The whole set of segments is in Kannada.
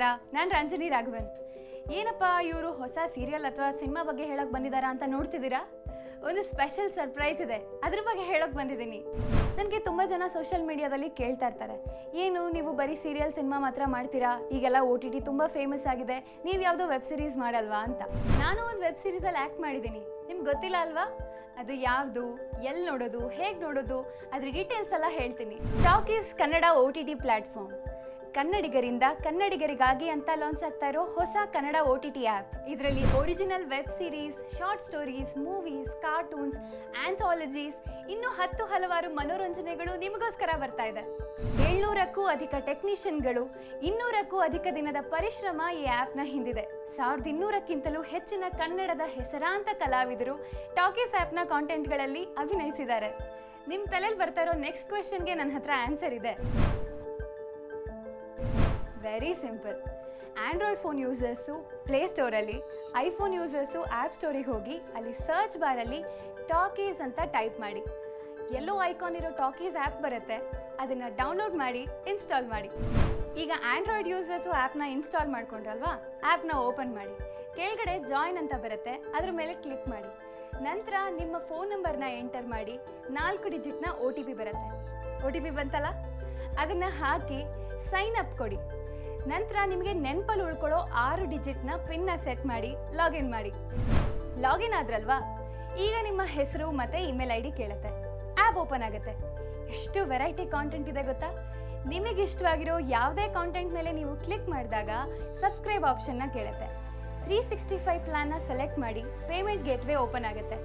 ನಮಸ್ಕಾರ. ನಾನು ರಂಜನಿ ರಾಘವನ್. ಏನಪ್ಪ ಇವರು ಹೊಸ ಸೀರಿಯಲ್ ಅಥವಾ ಸಿನಿಮಾ ಬಗ್ಗೆ ಹೇಳೋಕೆ ಬಂದಿದ್ದಾರಾ ಅಂತ ನೋಡ್ತಿದ್ದೀರಾ? ಒಂದು ಸ್ಪೆಷಲ್ ಸರ್ಪ್ರೈಸ್ ಇದೆ. ಅದ್ರ ಬಗ್ಗೆ ಹೇಳೋಕೆ ಬಂದಿದ್ದೀನಿ. ನನಗೆ ತುಂಬ ಜನ ಸೋಷಿಯಲ್ ಮೀಡಿಯಾದಲ್ಲಿ ಕೇಳ್ತಾ ಇರ್ತಾರೆ. ಏನು, ನೀವು ಬರೀ ಸೀರಿಯಲ್ ಸಿನಿಮಾ ಮಾತ್ರ ಮಾಡ್ತೀರಾ? ಈಗೆಲ್ಲ ಓ ಟಿ ಟಿ ತುಂಬ ಫೇಮಸ್ ಆಗಿದೆ. ನೀವು ಯಾವುದೋ ವೆಬ್ ಸೀರೀಸ್ ಮಾಡಲ್ವಾ ಅಂತ. ನಾನು ಒಂದು ವೆಬ್ ಸೀರೀಸಲ್ಲಿ ಆ್ಯಕ್ಟ್ ಮಾಡಿದ್ದೀನಿ. ನಿಮ್ಗೆ ಗೊತ್ತಿಲ್ಲ ಅಲ್ವಾ? ಅದು ಯಾವುದು ಎಲ್ಲಿ ನೋಡೋದು, ಹೇಗೆ ನೋಡೋದು, ಅದ್ರ ಡೀಟೇಲ್ಸ್ ಎಲ್ಲ ಹೇಳ್ತೀನಿ. Talkies Kannada O T T platform ಕನ್ನಡಿಗರಿಂದ ಕನ್ನಡಿಗರಿಗಾಗಿ ಅಂತ ಲಾಂಚ್ ಆಗ್ತಾ ಇರೋ ಹೊಸ Kannada O T T app ಇದರಲ್ಲಿ original web series short stories movies cartoons anthologies ಇನ್ನೂ ಹತ್ತು ಹಲವಾರು ಮನೋರಂಜನೆಗಳು ನಿಮಗೋಸ್ಕರ ಬರ್ತಾ ಇದೆ. ಏಳ್ನೂರಕ್ಕೂ ಅಧಿಕ ಟೆಕ್ನಿಷಿಯನ್ಗಳು ಇನ್ನೂರಕ್ಕೂ ಅಧಿಕ ದಿನದ ಪರಿಶ್ರಮ ಈ ಆ್ಯಪ್ನ ಹಿಂದಿದೆ. ಸಾವಿರದ ಇನ್ನೂರಕ್ಕಿಂತಲೂ ಹೆಚ್ಚಿನ ಕನ್ನಡದ ಹೆಸರಾಂತ ಕಲಾವಿದರು ಟಾಕೀಸ್ ಆ್ಯಪ್ನ ಕಾಂಟೆಂಟ್ಗಳಲ್ಲಿ ಅಭಿನಯಿಸಿದ್ದಾರೆ. ನಿಮ್ಮ ತಲೆಯಲ್ಲಿ ಬರ್ತಾ ಇರೋ ನೆಕ್ಸ್ಟ್ ಕ್ವೆಶನ್ಗೆ ನನ್ನ ಹತ್ರ ಆನ್ಸರ್ ಇದೆ. Very simple android phone users play ಸ್ಟೋರಲ್ಲಿ iPhone users app ಸ್ಟೋರಿಗೆ ಹೋಗಿ ಅಲ್ಲಿ ಸರ್ಚ್ ಬಾರಲ್ಲಿ ಟಾಕೀಸ್ ಅಂತ ಟೈಪ್ ಮಾಡಿ. ಎಲ್ಲೋ ಐಕಾನ್ ಇರೋ ಟಾಕೀಸ್ ಆ್ಯಪ್ ಬರುತ್ತೆ, ಅದನ್ನು ಡೌನ್ಲೋಡ್ ಮಾಡಿ ಇನ್ಸ್ಟಾಲ್ ಮಾಡಿ. ಈಗ ಆ್ಯಂಡ್ರಾಯ್ಡ್ ಯೂಸರ್ಸು ಆ್ಯಪ್ನ ಇನ್ಸ್ಟಾಲ್ ಮಾಡ್ಕೊಂಡ್ರಲ್ವಾ ಆ್ಯಪ್ನ ಓಪನ್ ಮಾಡಿ. ಕೆಳಗಡೆ ಜಾಯಿನ್ ಅಂತ ಬರುತ್ತೆ, ಅದ್ರ ಮೇಲೆ ಕ್ಲಿಕ್ ಮಾಡಿ. ನಂತರ ನಿಮ್ಮ ಫೋನ್ ನಂಬರ್ನ ಎಂಟರ್ ಮಾಡಿ, ನಾಲ್ಕು ಡಿಜಿಟ್ನ ಒ ಟಿ ಪಿ ಬರುತ್ತೆ. ಒ ಟಿ ಪಿ ಬಂತಲ್ಲ? ಅದನ್ನು ಹಾಕಿ ಸೈನ್ ಅಪ್ ಕೊಡಿ. ನಂತರ ನಿಮಗೆ ನೆನಪಲ್ಲಿ ಉಳ್ಕೊಳ್ಳೋ ಆರು ಡಿಜಿಟ್ನ ಪಿನ್ನ ಸೆಟ್ ಮಾಡಿ, ಲಾಗಿನ್ ಮಾಡಿ. ಲಾಗಿನ್ ಆದ್ರಲ್ವಾ? ಈಗ ನಿಮ್ಮ ಹೆಸರು ಮತ್ತು ಇಮೇಲ್ ಐ ಡಿ ಕೇಳುತ್ತೆ. ಆ್ಯಪ್ ಓಪನ್ ಆಗುತ್ತೆ. ಎಷ್ಟು ವೆರೈಟಿ ಕಾಂಟೆಂಟ್ ಇದೆ ಗೊತ್ತಾ? ನಿಮಗೆ ಇಷ್ಟವಾಗಿರೋ ಯಾವುದೇ ಕಾಂಟೆಂಟ್ ಮೇಲೆ ನೀವು ಕ್ಲಿಕ್ ಮಾಡಿದಾಗ ಸಬ್ಸ್ಕ್ರೈಬ್ ಆಪ್ಷನ್ನ ಕೇಳುತ್ತೆ. ತ್ರೀ ಸಿಕ್ಸ್ಟಿ ಫೈವ್ ಸೆಲೆಕ್ಟ್ ಮಾಡಿ ಪೇಮೆಂಟ್ ಗೇಟ್ವೇ ಓಪನ್ ಆಗುತ್ತೆ.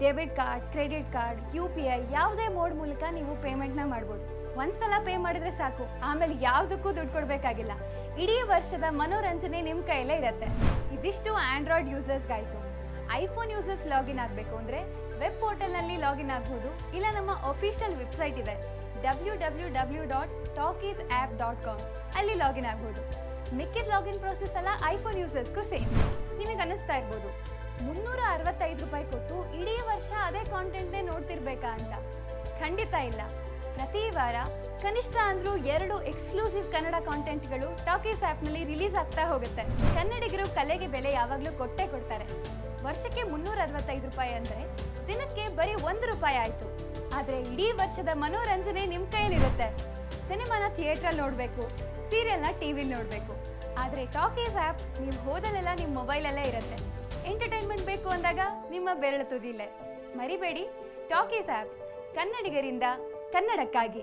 Debit card credit card U P I ಯಾವುದೇ ಮೋಡ್ ಮೂಲಕ ನೀವು ಪೇಮೆಂಟ್ನ ಮಾಡ್ಬೋದು. ಒಂದ್ಸಲ ಪೇ ಮಾಡಿದ್ರೆ ಸಾಕು. ಆಮೇಲೆ ಯಾವುದಕ್ಕೂ ದುಡ್ಡು ಕೊಡಬೇಕಾಗಿಲ್ಲ. ಇಡೀ ವರ್ಷದ ಮನೋರಂಜನೆ ನಿಮ್ಮ ಕೈಯಲ್ಲೇ ಇರುತ್ತೆ. ಇದಿಷ್ಟು ಆಂಡ್ರಾಯ್ಡ್ ಯೂಸರ್ಸ್ಗಾಯಿತು ಐಫೋನ್ ಯೂಸರ್ಸ್ ಲಾಗಿನ್ ಆಗಬೇಕು ಅಂದರೆ ವೆಬ್ ಪೋರ್ಟಲ್ನಲ್ಲಿ ಲಾಗಿನ್ ಆಗ್ಬೋದು. ಇಲ್ಲ ನಮ್ಮ ಅಫಿಷಿಯಲ್ ವೆಬ್ಸೈಟ್ ಇದೆ. W W W dot Talkies app dot com ಅಲ್ಲಿ ಲಾಗಿನ್ ಆಗ್ಬೋದು. ಮಿಕ್ಕಿದ ಲಾಗಿನ್ ಪ್ರೋಸೆಸ್ ಎಲ್ಲ ಐಫೋನ್ ಯೂಸರ್ಸ್ಗೂ ಸೇಮ್ ನಿಮಗೆ ಅನ್ನಿಸ್ತಾ ಇರ್ಬೋದು. ಮುನ್ನೂರ ಅರವತ್ತೈದು ರೂಪಾಯಿ ಕೊಟ್ಟು ಇಡೀ ವರ್ಷ ಅದೇ ಕಾಂಟೆಂಟ್ನೇ ನೋಡ್ತಿರ್ಬೇಕಾ ಅಂತ? ಖಂಡಿತ ಇಲ್ಲ. ಪ್ರತಿ ವಾರ ಕನಿಷ್ಠ ಅಂದ್ರೂ ಎರಡು ಎಕ್ಸ್ಕ್ಲೂಸಿವ್ ಕನ್ನಡ ಕಾಂಟೆಂಟ್ಗಳು ಟಾಕೀಸ್ ಆ್ಯಪ್ನಲ್ಲಿ ರಿಲೀಸ್ ಆಗ್ತಾ ಹೋಗುತ್ತೆ. ಕನ್ನಡಿಗರು ಕಲೆಗೆ ಬೆಲೆ ಯಾವಾಗಲೂ ಕೊಟ್ಟೆ ಕೊಡ್ತಾರೆ. ವರ್ಷಕ್ಕೆ ಮುನ್ನೂರ ಅರವತ್ತೈದು ರೂಪಾಯಿ ಅಂದರೆ ದಿನಕ್ಕೆ ಬರೀ ಒಂದು ರೂಪಾಯಿ ಆಯಿತು. ಆದರೆ ಇಡೀ ವರ್ಷದ ಮನೋರಂಜನೆ ನಿಮ್ಮ ಕೈಯಲ್ಲಿರುತ್ತೆ. ಸಿನಿಮಾನ ಥಿಯೇಟ್ರಲ್ಲಿ ನೋಡಬೇಕು, ಸೀರಿಯಲ್ನ ಟಿ ವಿಲಿ ನೋಡಬೇಕು. ಆದರೆ ಟಾಕೀಸ್ ಆ್ಯಪ್ ನೀವು ಹೋದಲೆಲ್ಲ ನಿಮ್ಮ ಮೊಬೈಲಲ್ಲೇ ಇರುತ್ತೆ. ಎಂಟರ್ಟೈನ್ಮೆಂಟ್ ಬೇಕು ಅಂದಾಗ ನಿಮ್ಮ ಬೆರಳು ತುದಿಲ್ಲೇ ಮರಿಬೇಡಿ, ಟಾಕೀಸ್ ಆ್ಯಪ್ ಕನ್ನಡಿಗರಿಂದ ಕನ್ನಡಕ್ಕಾಗಿ.